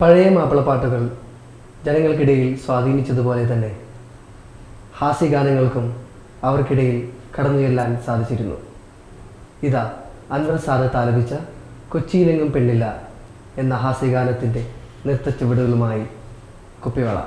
പഴയ മാപ്പിളപ്പാട്ടുകൾ ജനങ്ങൾക്കിടയിൽ സ്വാധീനിച്ചതുപോലെ തന്നെ ഹാസ്യഗാനങ്ങൾക്കും അവർക്കിടയിൽ കടന്നു ചെല്ലാൻ സാധിച്ചിരുന്നു. ഇതാ അൻവർ സാറ് താലപിച്ച കൊച്ചിയിലെങ്ങും പെണ്ണില്ല എന്ന ഹാസ്യഗാനത്തിന്റെ നൃത്തച്ചുവടുകളുമായി കുപ്പിവള.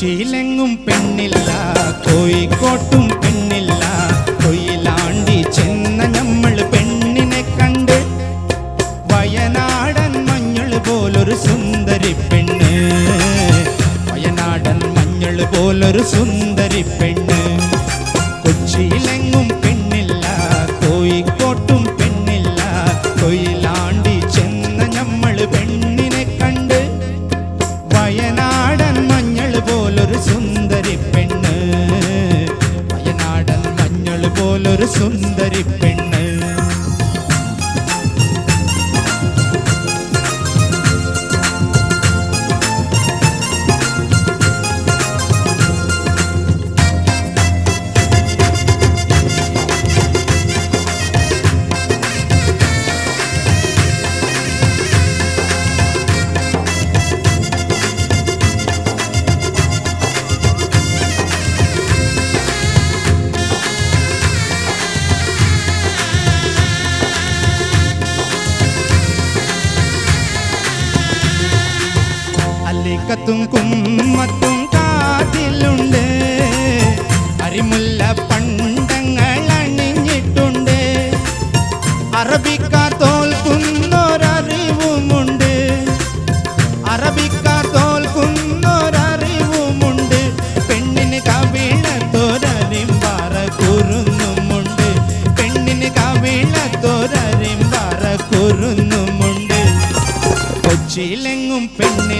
കൊച്ചിയിലെങ്ങും പെണ്ണില്ല കോഴിക്കോട്ടും പെണ്ണില്ല. കൊയിലാണ്ടി ചെന്ന നമ്മൾ പെണ്ണിനെ കണ്ട് വയനാടൻ മഞ്ഞൾ പോലൊരു സുന്ദരി പെണ്ണ്. വയനാടൻ മഞ്ഞൾ പോലൊരു സുന്ദരി പെണ്ണ്. കൊച്ചിയിലെങ്ങും മഞ്ഞൾ പോലൊരു അല്ലിക്കത്തും കുമ്മത്തും കാതിലുണ്ട് അരിമുല്ല പണ്ടങ്ങൾ അണിഞ്ഞിട്ടുണ്ട്. അറബിക്കാർ തോൽക്കുന്നൊരറിവുമുണ്ട്. അറബിക്കാർ തോൽക്കുന്നൊരറിവുമുണ്ട്. പെണ്ണിന് കവിളത്തോരരിമ്പാറ കുറുന്നുമുണ്ട്. പെണ്ണിന് കവിളത്തോരരിമ്പാറ കുറുന്നുമുണ്ട്. കൊച്ചിയിലെങ്ങും പെണ്ണില്ല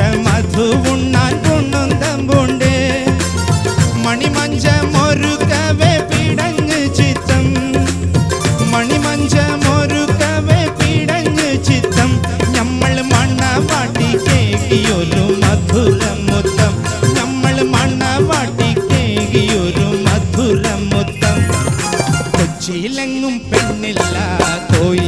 മധുരിച്ച മധുവുണ്ണാൻ കൊണ്ടുന്തമ്പുണ്ട് മണിമഞ്ച മൊരുക്കവേ പിടഞ്ഞ് ചിത്തം. മണിമഞ്ച മൊരുക്കവേ നമ്മൾ മണ്ണവാട്ടി കേകിയൊരു മധുരം നമ്മൾ മണ്ണവാട്ടി കേകിയൊരു മധുരം മുത്തം. കൊച്ചിയിലെങ്ങും പെണ്ണില്ല കോഴിക്കോട്ടും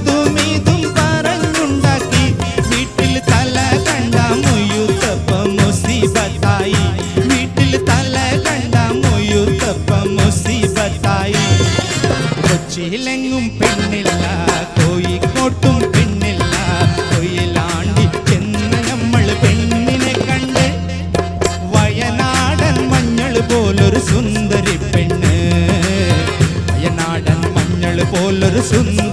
അതുമിതും പറഞ്ഞുണ്ടാക്കി. വീട്ടിൽ തല കണ്ട മുയൂത്തപ്പം മുസീബത്തായി വീട്ടിൽ തല കണ്ട മുയൂത്തപ്പം മുസീബത്തായി കൊച്ചിയിലെങ്ങും പെണ്ണില്ല കോഴിക്കോട്ടും പെണ്ണില്ല. കൊയിലാണ്ടി ചെന്ന് നമ്മൾ പെണ്ണിനെ കണ്ട്. വയനാടൻ മഞ്ഞൾ പോലൊരു സുന്ദരി പെണ്ണ്. വയനാടൻ മഞ്ഞൾ പോലൊരു സുന്ദരി